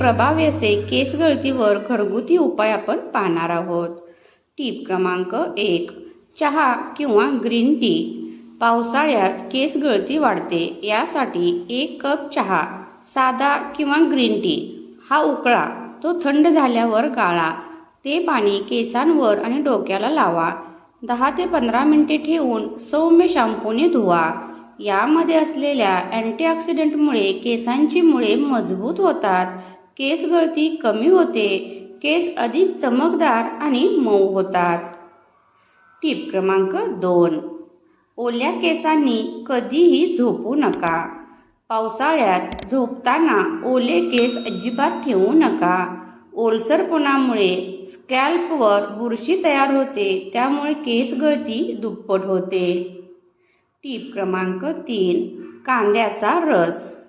प्रभावी असे केस गळतीवर घरगुती उपाय आपण पाहणार आहोत. टीप क्रमांक एक चहा किंवा ग्रीन टी. पावसाळ्यात केस गळती वाढते यासाठी एक कप चहा साधा किंवा ग्रीन टी. हा उकळा तो थंड झाल्यावर गाळा. ते पाणी केसांवर आणि डोक्याला लावा. दहा ते पंधरा मिनिटे ठेवून सौम्य शॅम्पूने धुवा. यामध्ये असलेल्या अँटीऑक्सिडंटमुळे केसांची मुळे मजबूत होतात. केस गळती कमी होते केस अधिक चमकदार आणि मऊ होतात. टीप क्रमांक दोन. ओल्या केसांनी कधीही झोपू नका. पावसाळ्यात झोपताना ओले केस अजिबात ठेवू नका. ओलसरपणामुळे स्कॅल्पवर बुरशी तयार होते त्यामुळे केस गळती दुप्पट होते. टीप क्रमांक तीन. कांद्याचा रस.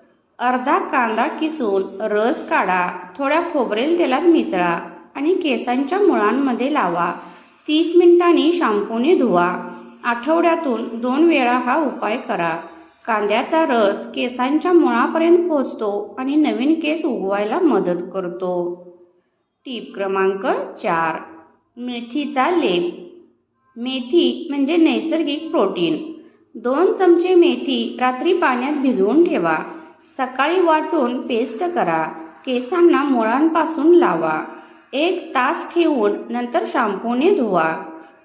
अर्धा कांदा किसून रस काढा थोड्या खोबरेल तेलात मिसळा आणि केसांच्या मुळांमध्ये लावा. तीस मिनिटांनी शॅम्पूने धुवा. आठवड्यातून दोन वेळा हा उपाय करा. कांद्याचा रस केसांच्या मुळापर्यंत पोहोचतो आणि नवीन केस उगवायला मदत करतो. टीप क्रमांक चार. मेथीचा लेप. मेथी म्हणजे नैसर्गिक प्रोटीन. दोन चमचे मेथी रात्री पाण्यात भिजवून ठेवा. सकाळी वाटून पेस्ट करा. केसांना मुळांपासून लावा. एक तास ठेवून नंतर शॅम्पूने धुवा.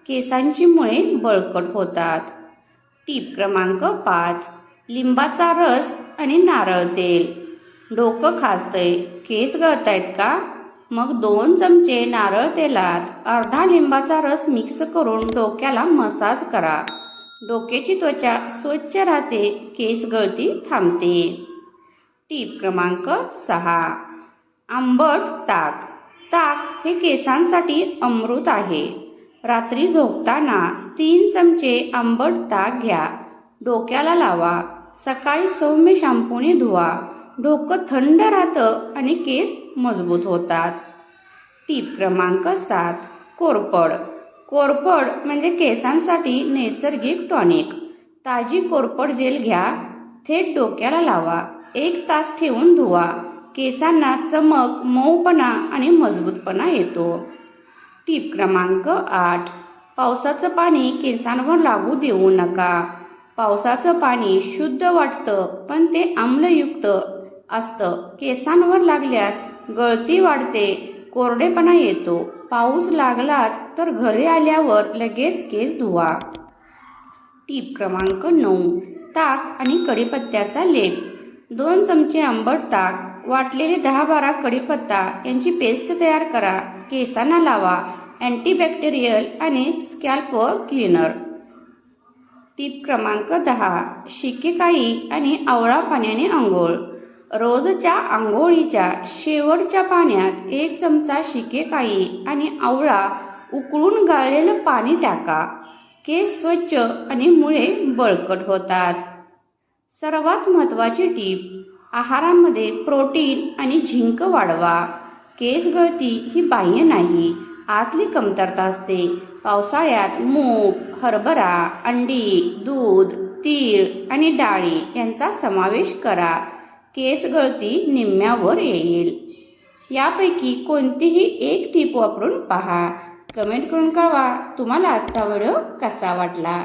केसांची मुळे बळकट होतात. टीप क्रमांक पाच. लिंबाचा रस आणि नारळ तेल. डोकं खाजतंय. केस गळतायत का? मग दोन चमचे नारळ तेलात अर्धा लिंबाचा रस मिक्स करून डोक्याला मसाज करा. डोक्याची त्वचा स्वच्छ राहते. केस गळती थांबते. टीप क्रमांक सहा. आंबट ताक. ताक हे केसांसाठी अमृत आहे. रात्री झोपताना तीन चमचे आंबट ताक घ्या. डोक्याला लावा. सकाळी सौम्य शॅम्पूने धुवा. डोकं थंड राहतं आणि केस मजबूत होतात. टीप क्रमांक सात. कोरपड. कोरपड म्हणजे केसांसाठी नैसर्गिक टॉनिक. ताजी कोरपड जेल घ्या. थेट डोक्याला लावा. एक तास ठेवून धुवा. केसांना चमक मऊपणा आणि मजबूतपणा येतो. टीप क्रमांक आठ. पावसाचं पाणी केसांवर लागू देऊ नका. पावसाचं पाणी शुद्ध वाटतं पण ते आम्लयुक्त असतं. केसांवर लागल्यास गळती वाढते कोरडेपणा येतो. पाऊस लागलाच तर घरी आल्यावर लगेच केस धुवा. टीप क्रमांक नऊ. ताक आणि कडीपत्त्याचा लेप. दोन चमचे आंबट ताक वाटलेले दहा बारा कढीपत्ता यांची पेस्ट तयार करा केसांना लावा अँटीबॅक्टेरियल आणि स्कॅल्प क्लीनर. टीप क्रमांक दहा शिकेकाई आणि आवळा पाण्याने आंघोळ. रोजच्या आंघोळीच्या शेवटच्या पाण्यात एक चमचा शिकेकाई आणि आवळा उकळून गाळलेलं पाणी टाका. केस स्वच्छ आणि मुळे बळकट होतात. सर्वात महत्त्वाची टीप आहारामध्ये प्रोटीन आणि झिंक वाढवा. केस गळती ही बाह्य नाही आतली कमतरता असते. पावसाळ्यात मूग हरभरा अंडी दूध तीळ आणि डाळी यांचा समावेश करा. केस गळती निम्म्यावर येईल. यापैकी कोणतीही एक टीप वापरून पहा. कमेंट करून कळवा. तुम्हाला आजचा व्हिडिओ कसा वाटला?